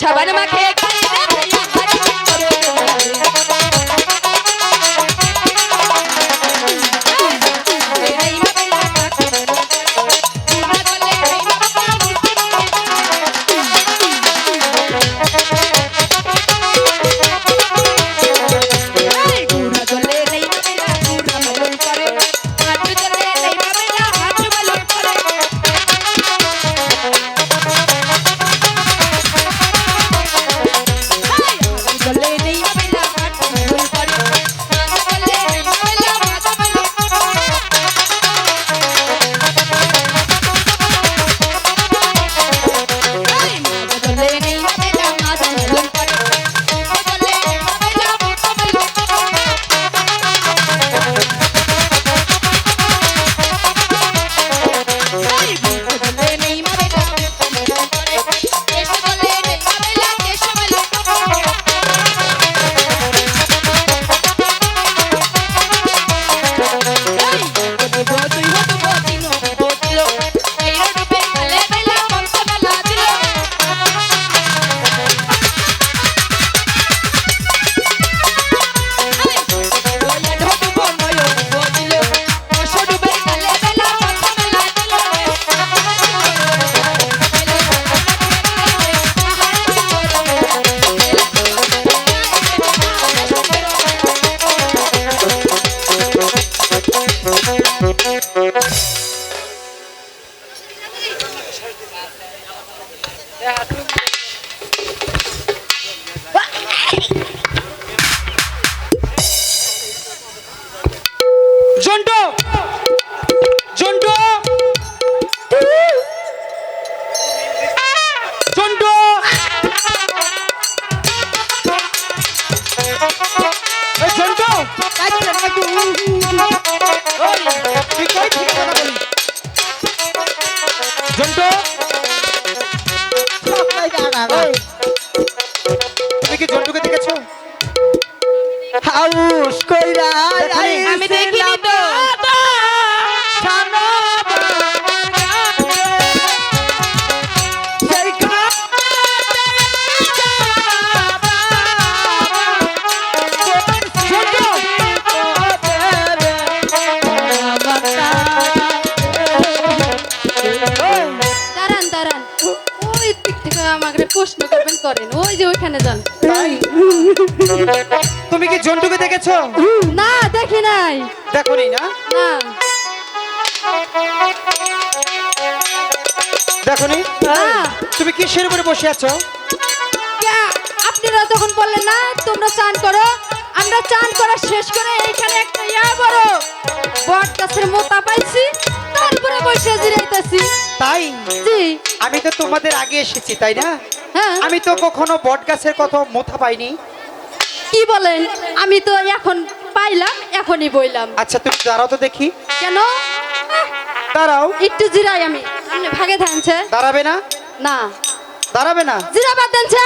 সাবান মাখে। করেন ওই যে ওইখানে যান। তুমি কি জন্টুকে দেখেছ? না দেখি নাই। দেখোনি না না? দেখোনি না? তুমি কিসের উপরে বসে আছো? আপনারা তখন বললেন না তোমরা চান করো। আমরা চান করা শেষ করে এইখানে একটা ইয়া বড় বট গাছের মোতা পাইছি তারপরে বসে জিরাইতেছি। তাই? জি। আমি তো তোমাদের আগে এসেছি তাই না? হ্যাঁ। আমি তো কখনো বট গাছের কথা মোথা পাইনি। কি বলেন? আমি তো এখন পাইলাম এখনই বইলাম। আচ্ছা তুমি দাঁড়াও তো দেখি। কেন? দাঁড়াও। একটু জিরাই আমি। ভাগে থাকছে দাঁড়াবে না? না। দাঁড়াবে না? জিরা বাদ দেনছে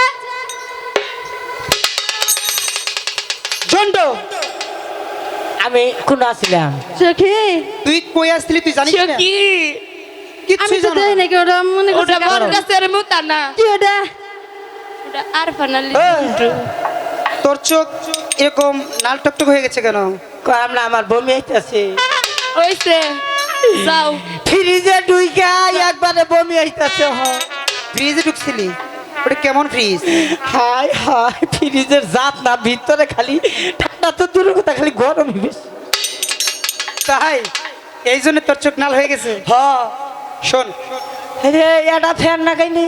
জন্টু আমি কোন আসলাম? সখি তুই কই আসছিলি তুই জানিস না? আমি কিচ্ছুই তো দেই না। নাকি ওটা মনে ওটা বট গাছের মুতা না। কি ওটা? ওটা আর ফানালি। তোর চোখ এরকম লাল টকটক হয়ে গেছে কেন? আমরা আমার বমি আইতাছে। হইছে। যাও। ফ্রিজে ঢুইকা একবারে বমি আইতাছে হ। ফ্রিজে ঢুকছিলি? ওটা কেমন ফ্রিজ? হাই হাই ফ্রিজের জাত না ভিতরে খালি ঠান্ডা তো দূরের কথা খালি গরমই বেশি। তাই? এই জন্য তোর চোখ নাল হয়ে গেছে? হ। শোন। রে এটা ফ্যান না গাইনি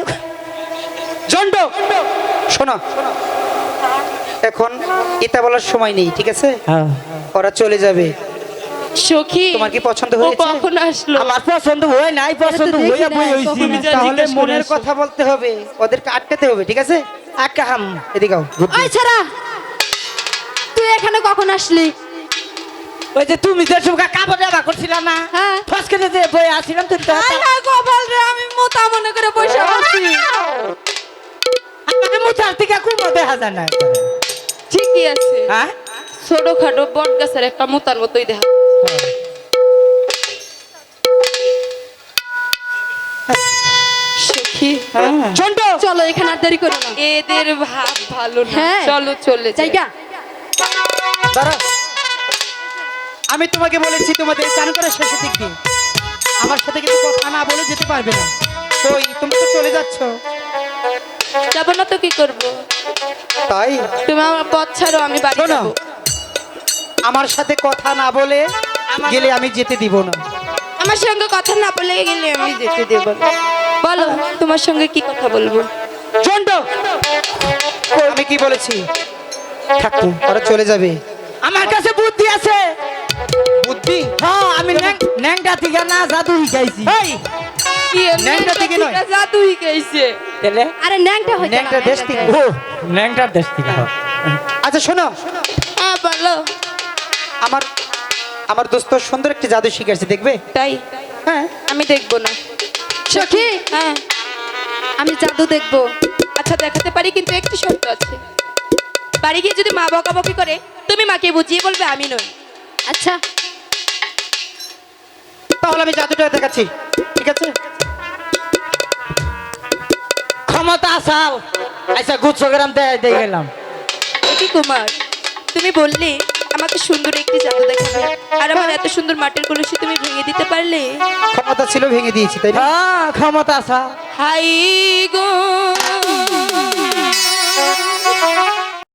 জন্টু শোনো। এখন এটা বলার সময় নেই ঠিক আছে? হ্যাঁ। ওরা চলে যাবে। সখী তোমার কি পছন্দ হয়েছে? কখন আসলো? আমার পছন্দ হয় নাই পছন্দ হইয়া বই হইছি তাহলে মনের কথা বলতে হবে ওদেরকে আটকাতে হবে ঠিক আছে? আকাম এদিকে আও, ওই ছাড়া। তুই এখানে কখন আসলি? ওই যে তুমি যে সুগা কাপড় ব্যবহার করছিল না হ্যাঁ। ফসকে যে বই আসছিলাম তো তো- গোপাল রে আমি মোতা মনে করে বসে আছি। আমার মুথার থেকে কোনো দেখা যায় না ঠিকই আছে। হ্যাঁ? ছোটখাটো বট গাছের একটা মুতার মতোই দেখা হ্যাঁ। চলো এখানে আর দেরি করো না। এদের ভাব ভালো না। হ্যাঁ। চলো চলে যাই। জায়গা। দাঁড়া আমি তোমাকে বলেছি তোমাদের চান করার শেষে দিক আমার সাথে কিন্তু কথা না বলে যেতে পারবে না। কই তুমি তো চলে যাচ্ছ। যাব না তো কি করব? তাই? তুমি আমার পথ ছাড়ো আমি বাড়ি যাব। আমার সাথে কথা না বলে গেলে আমি যেতে দিব না। আমার সঙ্গে কথা না বলে গেলে আমি যেতে দেব না। বলো তোমার সঙ্গে কি কথা বলব? চন্ড আমি কি বলেছি? থাকো ওরা চলে যাবে। আমার কাছে বুদ্ধি আছে। বুদ্ধি? হ্যাঁ আমি ন্যাং- ন্যাংটা থেকে না জাদু শিখাইছি। এই কি এমনি ন্যাংটা থেকে নয়। জাদু শিখাইছে? আরে ন্যাংটা হইতে ন্যাংটা দেশ থেকে। ও ন্যাংটার দেশ থেকে। আচ্ছা শোনো। হ্যাঁ বলো। আমার আমার দোস্ত সুন্দর একটি জাদু দেখবে? তাই? হ্যাঁ। আমি দেখব না। সখী? হ্যাঁ। আমি জাদু দেখব। আচ্ছা দেখাতে পারি কিন্তু একটি শর্ত আছে। বাড়ি গিয়ে যদি মা বকাবকি করে তুমি মাকে বুঝিয়ে বলবে আমি নই। আচ্ছা। তাহলে আমি জাদুটা দেখাচ্ছি ঠিক আছে? ক্ষমতা আসাল। আচ্ছা গুচ্ছ গ্রাম দিয়ে গেলাম। কি কুমার তুমি বললে আমাকে সুন্দর একটি জাদু দেখাবে। আর আমার এত সুন্দর মাটির কলসি তুমি ভেঙে দিতে পারলে? ক্ষমতা ছিল ভেঙে দিয়েছি তাই না? হ্যাঁ ক্ষমতা আসা হাই গো।